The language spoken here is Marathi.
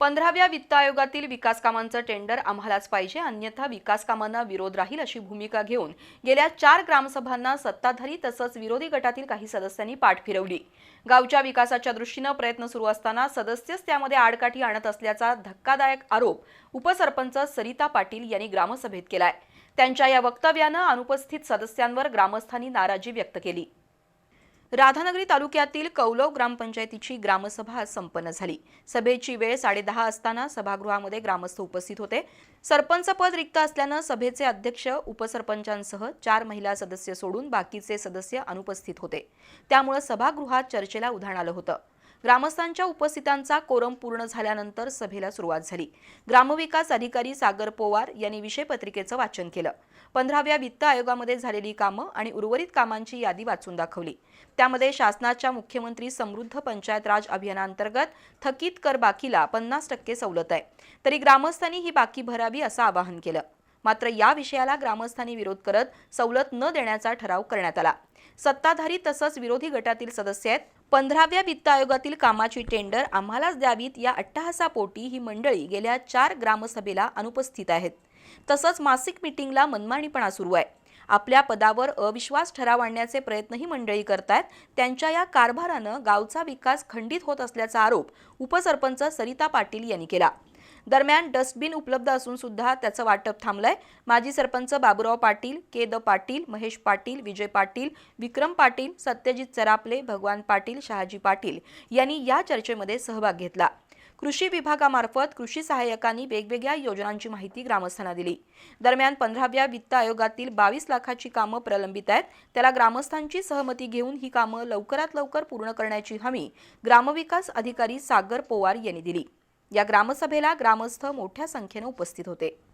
पंधराव्या वित्त आयोगातील विकास कामांचं टेंडर आम्हालाच पाहिजे अन्यथा विकास कामांना विरोध राहील अशी भूमिका घेऊन गेल्या चार ग्रामसभांना सत्ताधारी तसंच विरोधी गटातील काही सदस्यांनी पाठ फिरवली. गावच्या विकासाच्या दृष्टीनं प्रयत्न सुरू असताना सदस्यच त्यामध्ये आडकाठी आणत असल्याचा धक्कादायक आरोप उपसरपंच सरिता पाटील यांनी ग्रामसभेत केलाय. त्यांच्या या वक्तव्यानं अनुपस्थित सदस्यांवर ग्रामस्थांनी नाराजी व्यक्त केली. राधानगरी तालुक्यातील कौलव ग्रामपंचायतीची ग्रामसभा संपन्न झाली. सभेची वेळ साडेदहा असताना सभागृहामध्ये ग्रामस्थ उपस्थित होते. सरपंच पद रिक्त असल्यानं सभेचे अध्यक्ष उपसरपंचांसह चार महिला सदस्य सोडून बाकीचे सदस्य अनुपस्थित होते. त्यामुळे सभागृहात चर्चेला उधाण आलं होतं. ग्रामस्थांच्या उपस्थितांचा कोरम पूर्ण झाल्यानंतर सभेला सुरुवात झाली. ग्रामविकास अधिकारी सागर पोवार यांनी विषयपत्रिकेचं वाचन केलं. पंधराव्या वित्त आयोगामध्ये झालेली कामं आणि उर्वरित कामांची यादी वाचून दाखवली. त्यामध्ये शासनाच्या मुख्यमंत्री समृद्ध पंचायत राज अभियानांतर्गत थकीत कर बाकीला पन्नास टक्के सवलत आहे. तरी ग्रामस्थांनी ही बाकी भरावी असं आवाहन केलं. मात्र या विषयाला ग्रामस्थांनी विरोध करत सवलत न देण्याचा ठराव करण्यात आला. सत्ताधारी तसंच विरोधी गटातील सदस्य आहेत. पंधराव्या वित्त आयोगातील कामाची टेंडर आम्हालाच द्यावीत या अट्टहासापोटी ही मंडळी गेल्या चार ग्रामसभेला अनुपस्थित आहेत. तसंच मासिक मिटिंगला मनमानीपणा सुरू आहे. आपल्या पदावर अविश्वास ठराव आणण्याचे प्रयत्नही मंडळी करतायत. त्यांच्या या कारभारानं गावचा विकास खंडित होत असल्याचा आरोप उपसरपंच सरिता पाटील यांनी केला. दरम्यान डस्टबिन उपलब्ध असून सुद्धा त्याचं वाटप थांबलंय. माजी सरपंच बाबुराव पाटील के द पाटील महेश पाटील विजय पाटील विक्रम पाटील सत्यजित चरापले भगवान पाटील शहाजी पाटील यांनी या चर्चेमध्ये सहभाग घेतला. कृषी विभागामार्फत कृषी सहाय्यकांनी वेगवेगळ्या योजनांची माहिती ग्रामस्थांना दिली. दरम्यान पंधराव्या वित्त आयोगातील बावीस लाखाची कामं प्रलंबित आहेत. त्याला ग्रामस्थांची सहमती घेऊन ही कामं लवकरात लवकर पूर्ण करण्याची हमी ग्रामविकास अधिकारी सागर पोवार यांनी दिली. या ग्रामसभेला ग्रामस्थ मोठ्या संख्येनं उपस्थित होते.